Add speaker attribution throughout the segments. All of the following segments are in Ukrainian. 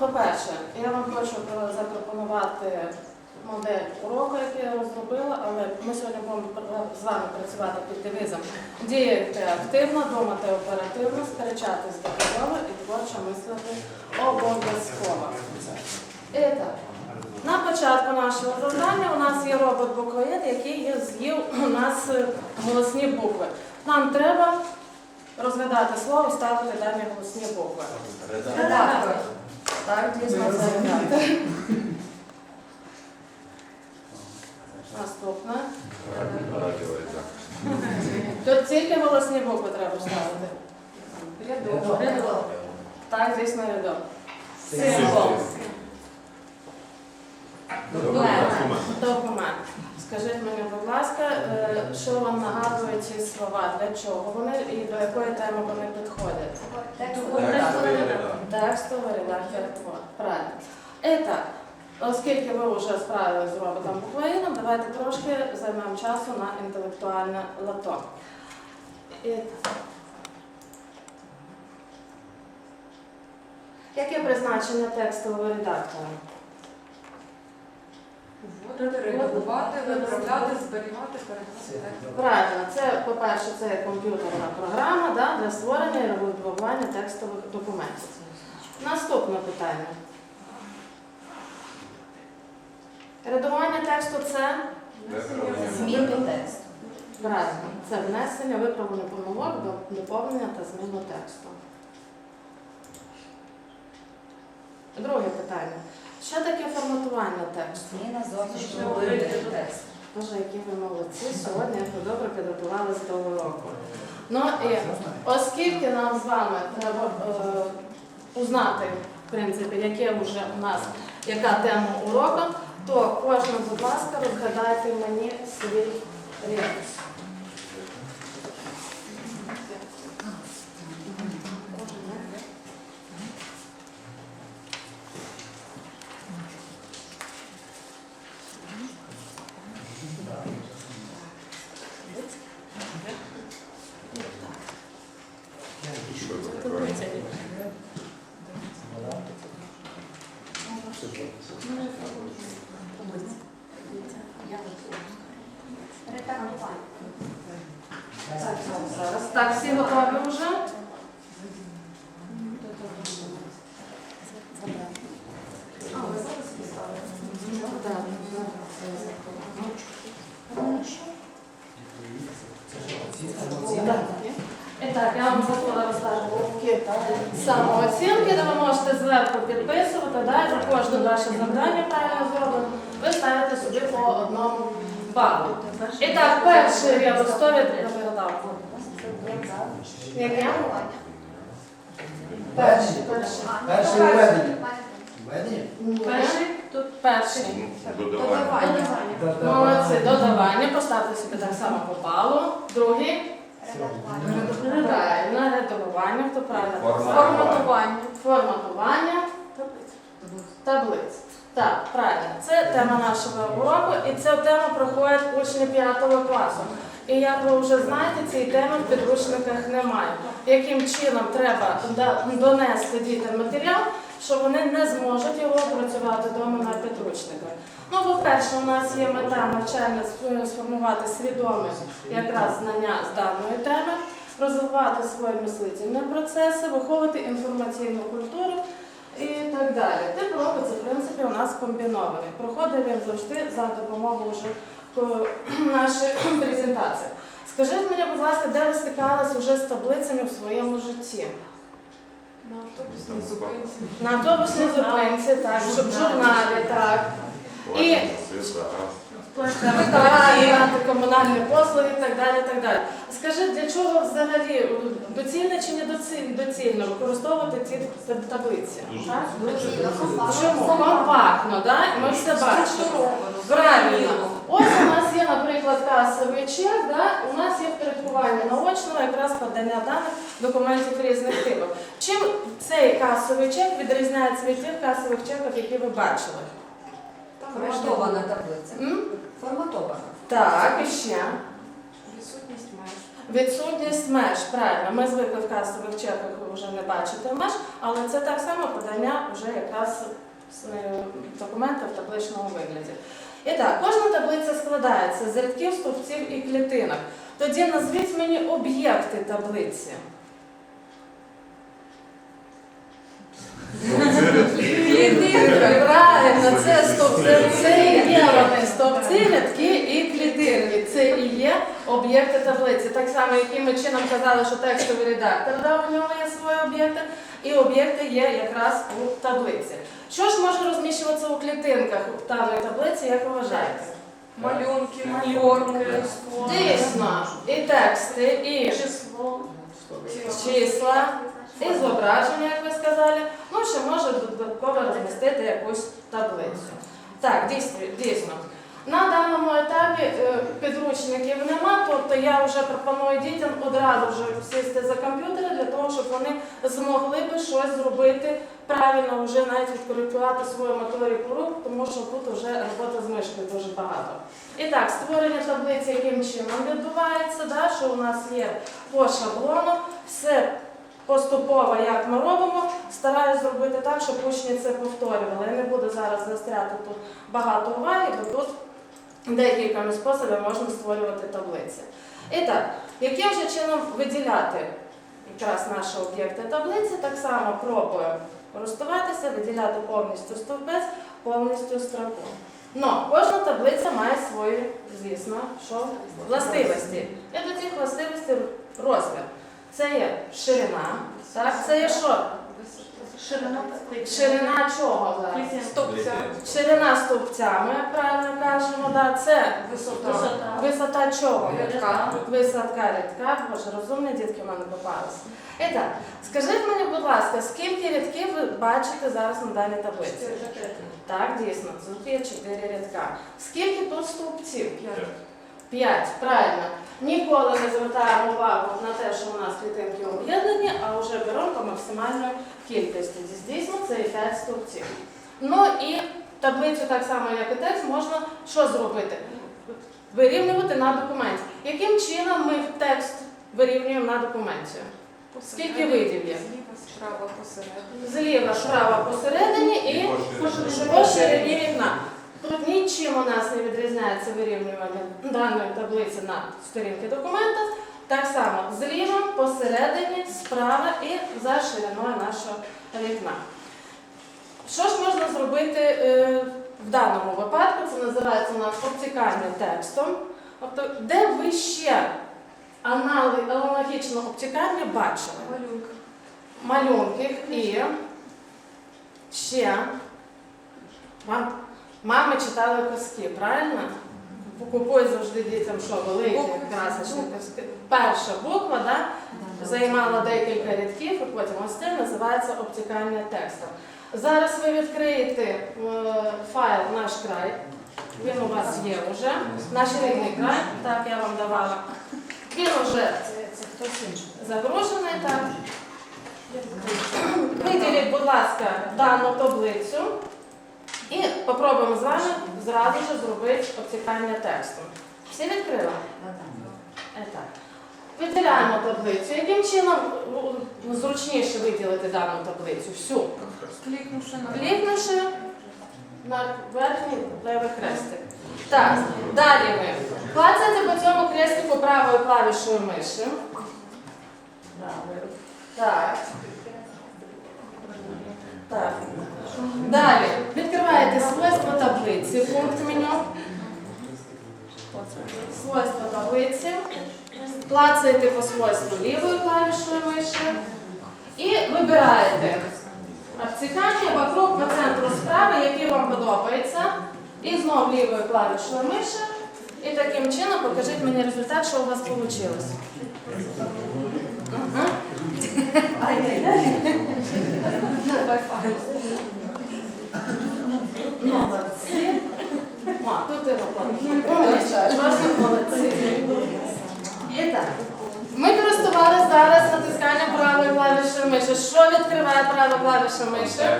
Speaker 1: по-перше, я вам хочу е, запропонувати модель уроку, який я розробила, але ми сьогодні будемо з вами працювати під девізом діяти активно, думати оперативно, сперечатись доказово і творчо мислити обов'язково. І так, на початку нашого завдання у нас є робот буквоєд, який з'їв у нас е, голосні букви. Нам треба розгадати слово, ставити дані голосні букви.
Speaker 2: Редактор.
Speaker 1: Так, дійсно, це редактор. Наступне. Тут тільки голосні букви треба ставити. Рядок. Так, звісно, рядок. Символ.
Speaker 2: Документ.
Speaker 1: Документ. Скажіть мені, будь ласка, е, що вам нагадують ці слова, для чого вони і до якої теми вони підходять? Текстовий редактор твор. Правильно. І так, оскільки ви вже справилися з роботом буквоїном, давайте трошки займемо часу на інтелектуальне лато. І так. Яке призначення текстового редактора?
Speaker 2: Вводити, редагувати, виправляти, зберігати, передавати.
Speaker 1: Правильно, це, по-перше, це комп'ютерна програма да, для створення і редагування текстових документів. Наступне питання. Редагування тексту це
Speaker 3: Зміни тексту.
Speaker 1: правильно, це внесення, виправлення помилок, до- доповнення та зміну тексту. Друге питання. Що таке форматування тексту?
Speaker 3: Зміна зовнішнього вигляду тексту.
Speaker 1: Боже, які ви молодці, сьогодні як ви добре підготувалися до уроку. Ну і оскільки нам з вами треба е, узнати, в принципі, яке вже у нас, яка тема уроку, то кожен, будь ласка, розгадайте мені свій ребус. Так, всі готові вже? Так. І так, я вам забула розставити самооцінки, де ви можете зверху підписувати, да, і за кожне ваше завдання правильно зроблено, ви ставите собі по одному балу. І так, перший рядок 100 від Яке? Перший, перший.
Speaker 4: Введення?
Speaker 1: Перший, тут перший.
Speaker 2: Додавання.
Speaker 1: Молодці, додавання, поставте собі так само по балу. Другий. Правильно, редагування, хто правильно?
Speaker 2: Форматування.
Speaker 1: Форматування таблиць. Так, правильно. Це тема нашого уроку, і цю тему проходять учні 5 класу. І як ви вже знаєте, цієї теми в підручниках немає. Яким чином треба донести дітям матеріал, що вони не зможуть його опрацювати вдома на підручниках. Ну, по-перше, у нас є мета навчання сформувати свідоме якраз знання з даної теми, розвивати свої мислительні процеси, виховувати інформаційну культуру і так далі. Тип робиться, в принципі, у нас комбінований. Проходить він завжди за допомогою вже е, нашої презентації. Скажіть мені, будь ласка, де ви стикалися вже з таблицями в своєму житті?
Speaker 2: На автобусній зупинці.
Speaker 1: На автобусній зупинці, так, в журналі, так. І комунальні послуги і так далі. так далі. Скажіть, для чого взагалі доцільно чи не доціль- доцільно використовувати ці таблиці? Так? Чому? Компактно, да? Ми все бачимо. Правильно. Ось у нас є, наприклад, касовий чек, да? у нас є впорядкування наочного якраз подання даних документів різних типів. Чим цей касовий чек відрізняється від тих касових чеків, які ви бачили?
Speaker 3: Форматована таблиця.
Speaker 1: М?
Speaker 3: Форматована.
Speaker 1: Так, і ще.
Speaker 2: Відсутність меж.
Speaker 1: Відсутність меж, правильно. Ми звикли в касових чеках вже не бачити меж, але це так само подання вже якраз е, документа в табличному вигляді. І так, кожна таблиця складається з рядків, стовпців і клітинок. Тоді назвіть мені об'єкти таблиці. Правильно, це стовпці, це і є вони стовпці, рядки і клітинки. Це і є об'єкти таблиці. Так само, яким ми чином казали, що текстовий редактор дав у нього є свої об'єкти, і об'єкти є якраз у таблиці. Що ж може розміщуватися у клітинках в даної таблиці, як ви вважаєте?
Speaker 2: Малюнки, форми,
Speaker 1: Дійсно, і тексти, і
Speaker 2: число.
Speaker 1: числа, і зображення, як ви сказали, ну ще може додатково розмістити якусь таблицю. Так, дійсно. На даному етапі е, підручників нема, тобто я вже пропоную дітям одразу вже сісти за комп'ютери для того, щоб вони змогли би щось зробити правильно, вже навіть відкоректувати свою моторику рук, тому що тут вже робота з мишкою дуже багато. І так, створення таблиці яким чином відбувається, да, що у нас є по шаблону, все поступово, як ми робимо, стараюсь зробити так, щоб учні це повторювали. Я не буду зараз застряти тут багато уваги, бо тут декількома способами можна створювати таблиці. І так, яким же чином виділяти якраз наші об'єкти таблиці, так само пробую користуватися, виділяти повністю стовпець, повністю строку. Но кожна таблиця має свої, звісно, що властивості. І до цих властивостей розмір. Це є ширина, так? Це є що?
Speaker 2: Ширина.
Speaker 1: Ширина чого зараз?
Speaker 2: Стопця.
Speaker 1: Ширина стовпця, ми правильно кажемо, да. це
Speaker 2: Висота.
Speaker 1: висота чого?
Speaker 2: Рядка.
Speaker 1: Висадка рядка, боже, розумні дітки в мене попалися. І так, скажіть мені, будь ласка, скільки рядків ви бачите зараз на даній таблиці? Так, дійсно, тут є чотири рядка. Скільки тут стовпців? П'ять, правильно. Ніколи не звертаємо увагу на те, що у нас клітинки об'єднані, а вже беремо по максимальної кількості. Дійсно, це і п'ять стовпців. Ну і таблицю, так само, як і текст, можна що зробити? Вирівнювати на документі. Яким чином ми текст вирівнюємо на документі? Скільки видів є?
Speaker 2: Зліва, справа, посередині.
Speaker 1: Зліва, справа посередині і по ширині вікна. Тут нічим у нас не відрізняється вирівнювання даної таблиці на сторінки документа. Так само зліва, посередині, справа і за шириною нашого вікна. Що ж можна зробити е, в даному випадку? Це називається у нас обтікання текстом. Тобто, де ви ще аналогічного обтікання бачили?
Speaker 2: Малюнка.
Speaker 1: малюнки і ще вам мами читали казки, правильно? Купуй завжди дітям що великі красочні казки. Перша буква да, займала декілька рядків, і потім ось це називається обтікання тексту. Зараз ви відкриєте е, файл наш край. Він у вас є вже. Наш рідний край, так я вам давала. Він вже загружений так. Виділіть, будь ласка, дану таблицю і попробуємо з вами зразу ж зробити обтікання тексту. Всі відкрили? Е, Так. Виділяємо таблицю. Яким чином ну, зручніше виділити дану таблицю? Всю.
Speaker 2: Клікнувши на
Speaker 1: Клікнувши на верхній левий хрестик. Так, далі ми. Клацайте по цьому хрестику правою клавішою миші. Так. Так. Далі. Відкриваєте свойства таблиці, пункт меню. Свойства таблиці. Клацаєте по свойству лівою клавішою миші. І вибираєте обцікання вокруг по центру справи, який вам подобається. І знову лівою клавішою миші. І таким чином покажіть мені результат, що у вас вийшло. Ага. Молодці. О, тут його молодці. І так. Ми користувалися зараз натисканням правої клавіші миші. Що відкриває права клавіша миші?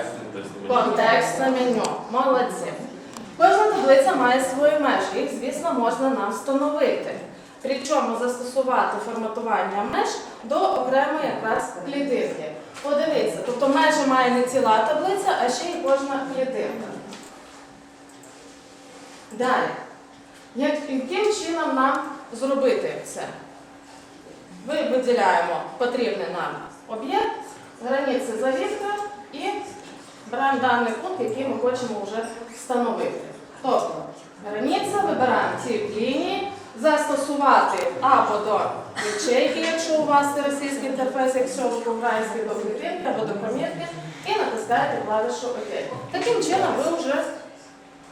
Speaker 1: Контекстне меню. Молодці. Кожна таблиця має свої межі, їх, звісно, можна нам встановити. Причому застосувати форматування меж до окремої якраз клітинки. Подивіться, тобто межі має не ціла таблиця, а ще й кожна клітинка. Далі. Як- Яким чином нам зробити це? Ми виділяємо потрібний нам об'єкт, границі завітка і беремо даний пункт, який ми хочемо вже встановити. Тобто, границя вибираємо ці лінії, застосувати або до ячейки, якщо у вас це російський інтерфейс, якщо ви по-українськи до клітинки або до помітки, і натискаєте клавішу ОК. Таким чином ви вже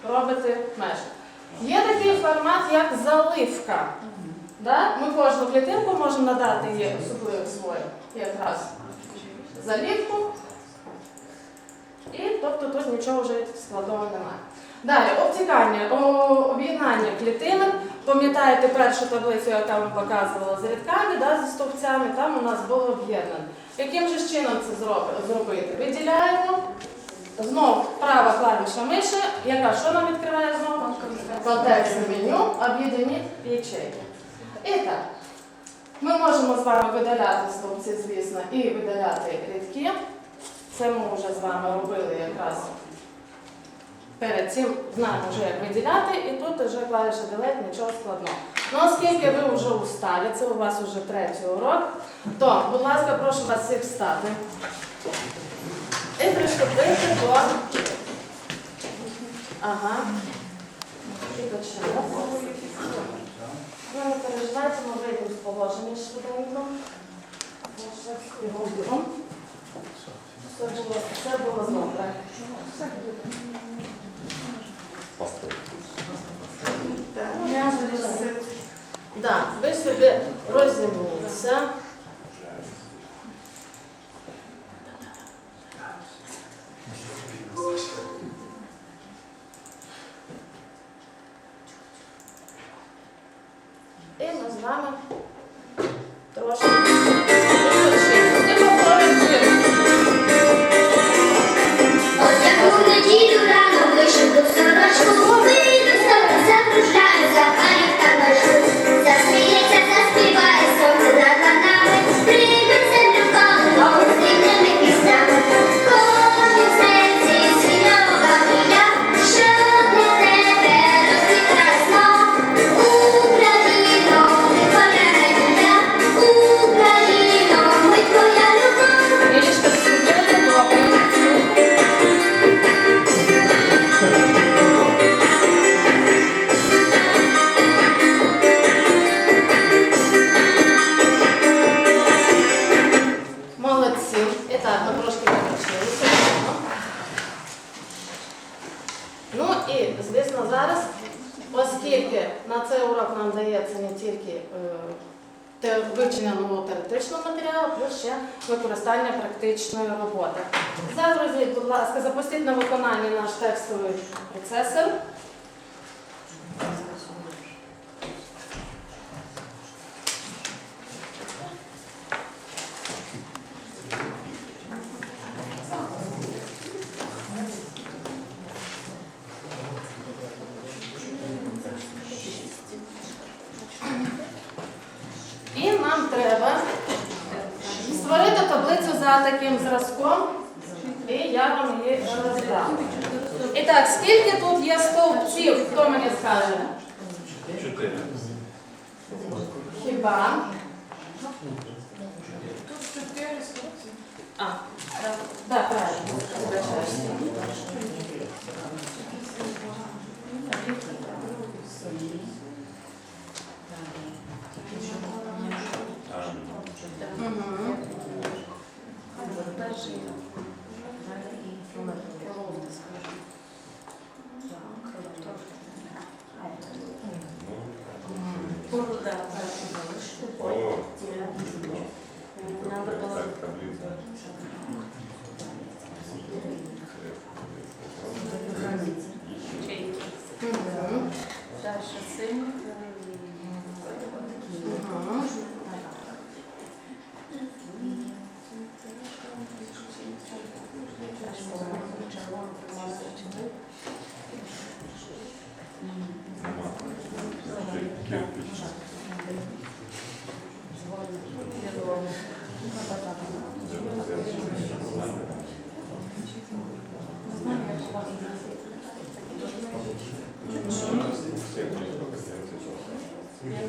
Speaker 1: робите межі. Є такий формат, як заливка. Да? Ми кожну клітинку можемо надати їй особливо свою якраз залівку. І тобто тут нічого вже складного немає. Далі, обтікання, об'єднання клітинок. Пам'ятаєте першу таблицю, яка ми показувала з рядками, да, зі стовпцями, там у нас було об'єднано. Яким же чином це зробити? Виділяємо. Знову права клавіша миші, яка що нам відкриває знову? Контекстне меню, об'єднані ячейки. І так, ми можемо з вами видаляти стовпці, звісно, і видаляти рядки. Це ми вже з вами робили якраз перед цим, знаємо вже як виділяти, і тут вже клавіша Delete, нічого складного. Ну, оскільки ви вже устали, це у вас вже третій урок, то, будь ласка, прошу вас всіх встати. І приступити до. Ага. І почнемо. Ви не переживайте, ми вийдемо з положення швиденько. Все було добре. Зараз- Да, ви собі розімніться. І ми з вами на виконання наш текстовий процесор. І нам треба створити таблицю за таким зразком, і я вам її роздам. І так, скільки тут є стовпців, хто мені скаже?
Speaker 5: Чотири.
Speaker 1: Хіба?
Speaker 2: Тут чотири стопці.
Speaker 1: А, так, правильно. Вибачаюся.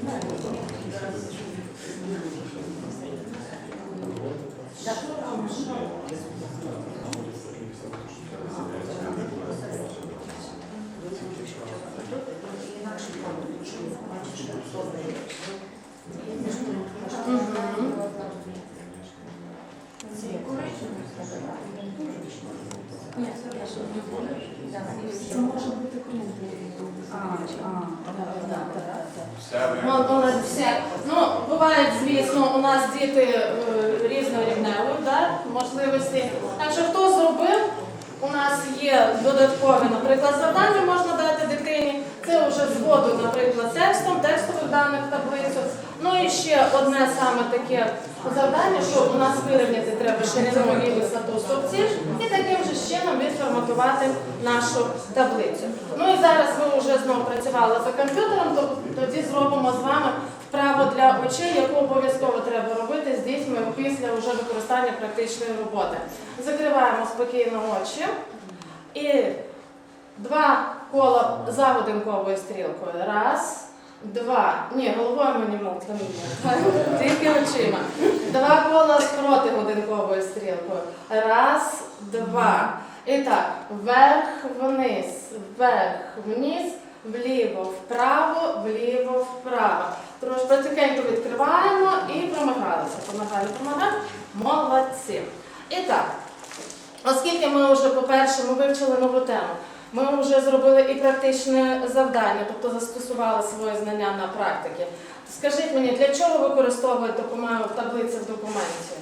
Speaker 5: Коричневий, все ви.
Speaker 1: все. Ну, бувають, звісно, у нас діти різнорівневі, різнорівневої да, можливості. Так що хто зробив, у нас є додаткові, наприклад, завдання можна дати дитині. Це вже згоду, наприклад, текстом, текстових даних таблицю. Ну і ще одне саме таке завдання, що у нас вирівняти треба ширину і висоту стовпців, і таким же чином відформатувати нашу таблицю. Ну і зараз ви вже знову працювали за комп'ютером, то тоді зробимо з вами вправу для очей, яку обов'язково треба робити з дітьми після вже використання практичної роботи. Закриваємо спокійно очі і два кола за годинковою стрілкою. Раз, два. Ні, головою не можемо, тільки очима. Два кола з проти годинковою стрілкою. Раз, два. І так, вверх, вниз, вверх, вниз, вліво, вправо, вліво, вправо. Трошки потихеньку відкриваємо і промагалися. Помагали, помагали. Молодці. І так, оскільки ми вже, по-перше, вивчили нову тему, ми вже зробили і практичне завдання, тобто застосували свої знання на практиці. Скажіть мені, для чого використовуєте допомогу в таблиці в документі?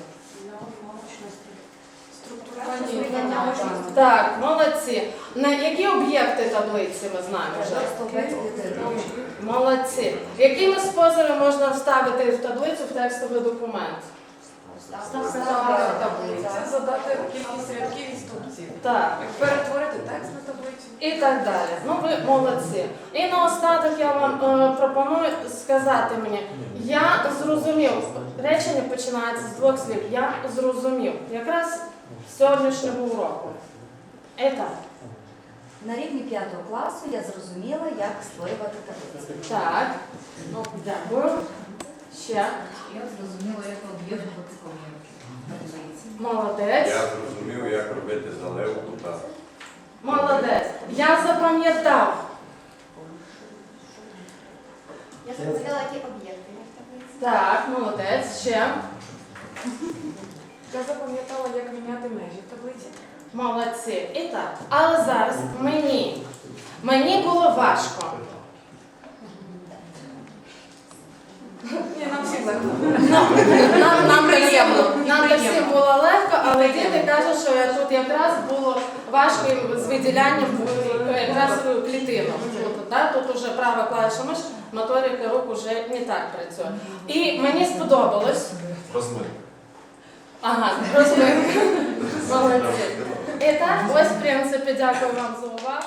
Speaker 2: Структурування.
Speaker 1: Так, молодці. На які об'єкти таблиці ми знаємо вже? Молодці. Якими способами можна вставити в таблицю в текстовий документ?
Speaker 2: Це задати кількість рядків і стовпців.
Speaker 1: Так.
Speaker 2: Перетворити текст на таблицю.
Speaker 1: І так далі. Ну ви молодці. І наостанок я вам е, пропоную сказати мені, я зрозумів, речення починається з двох слів. Я зрозумів. Якраз з сьогоднішнього уроку. І так.
Speaker 3: На рівні п'ятого класу я зрозуміла, як створювати таблиці.
Speaker 1: Так. Ну, дякую. Ще.
Speaker 6: Я зрозуміла, як об'єднувати таблиці.
Speaker 1: Молодець.
Speaker 5: Я зрозумів, як робити заливку та
Speaker 1: Молодець. Я запам'ятав.
Speaker 7: Я зрозуміла, які об'єкти є в таблиці.
Speaker 1: Так, молодець. Ще.
Speaker 2: Я запам'ятала, як міняти межі в таблиці.
Speaker 1: Молодці. І так. Але зараз мені. Мені було важко.
Speaker 2: Нам всім легко.
Speaker 1: Нам, нам,
Speaker 2: Приємно.
Speaker 1: нам всім було легко, але діти кажуть, що тут якраз було важко їм з виділянням в- якраз в клітину. Тут, да? тут уже права клавіша миш, моторика рук уже не так працює. І мені сподобалось.
Speaker 5: розмити.
Speaker 1: Ага. Молодці. І так, ось, в принципі, дякую вам за увагу.